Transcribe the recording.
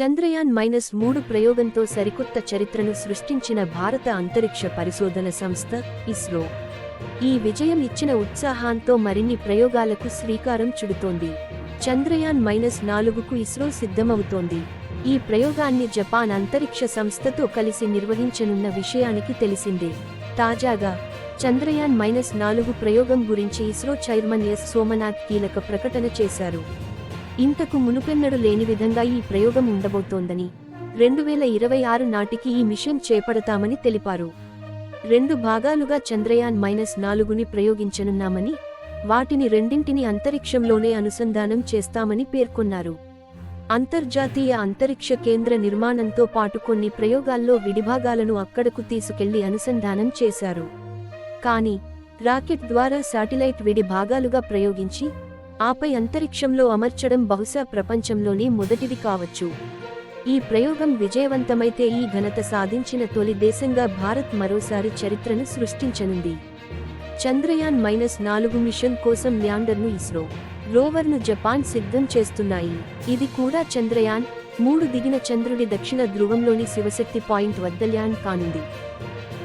Chandrayaan minus మూడు ప్రయోగంతో సరికొత్త చరిత్రను సృష్టించిన భారత అంతరిక్ష పరిశోధన సంస్థ ఇస్రో. ఈ విజయం ఇచ్చిన ఉత్సాహంతో మరిన్ని ప్రయోగాలకు శ్రీకారం చుడుతోంది. చంద్రయాన్ మైనస్ నాలుగుకు ఇస్రో సిద్ధమవుతోంది. ఈ ప్రయోగాన్ని జపాన్ అంతరిక్ష సంస్థతో కలిసి నిర్వహించనున్న విషయానికి తెలిసిందే. తాజాగా చంద్రయాన్ మైనస్ నాలుగు ప్రయోగం గురించి ఇస్రో చైర్మన్ ఎస్. సోమనాథ్ కీలక ప్రకటన చేశారు. ఇంతకు మునుపెన్నడు లేని విధంగా ఈ ప్రయోగం ఉండబోతోందని రెండు వేల ఇరవై ఆరు నాటికి ఈ మిషన్ చేపడతామని తెలిపారు. రెండు భాగాలుగా చంద్రయాన్ మైనస్ నాలుగుని ప్రయోగించనున్నామని వాటిని రెండింటిని అంతరిక్షంలోనే అనుసంధానం చేస్తామని పేర్కొన్నారు. అంతర్జాతీయ అంతరిక్ష కేంద్ర నిర్మాణంతో పాటు కొన్ని ప్రయోగాల్లో విడిభాగాలను అక్కడకు తీసుకెళ్ళి అనుసంధానం చేశారు. కానీ రాకెట్ ద్వారా శాటిలైట్ విడి భాగాలుగా ప్రయోగించి ఆపై అంతరిక్షంలో అమర్చడం బహుశా ప్రపంచంలోనే మొదటిది కావచ్చు. ఈ ప్రయోగం విజయవంతమైతే ఈ ఘనత సాధించిన తొలి దేశంగా భారత్ మరోసారి చరిత్రను సృష్టించనుంది. చంద్రయాన్ మైనస్ నాలుగు మిషన్ కోసం ల్యాండర్ను ఇస్రో రోవర్ను జపాన్ సిద్ధం చేస్తున్నాయి. ఇది కూడా చంద్రయాన్ మూడు దిగిన చంద్రుడి దక్షిణ ధ్రువంలోని శివశక్తి పాయింట్ వద్ద ల్యాండ్ కానుంది.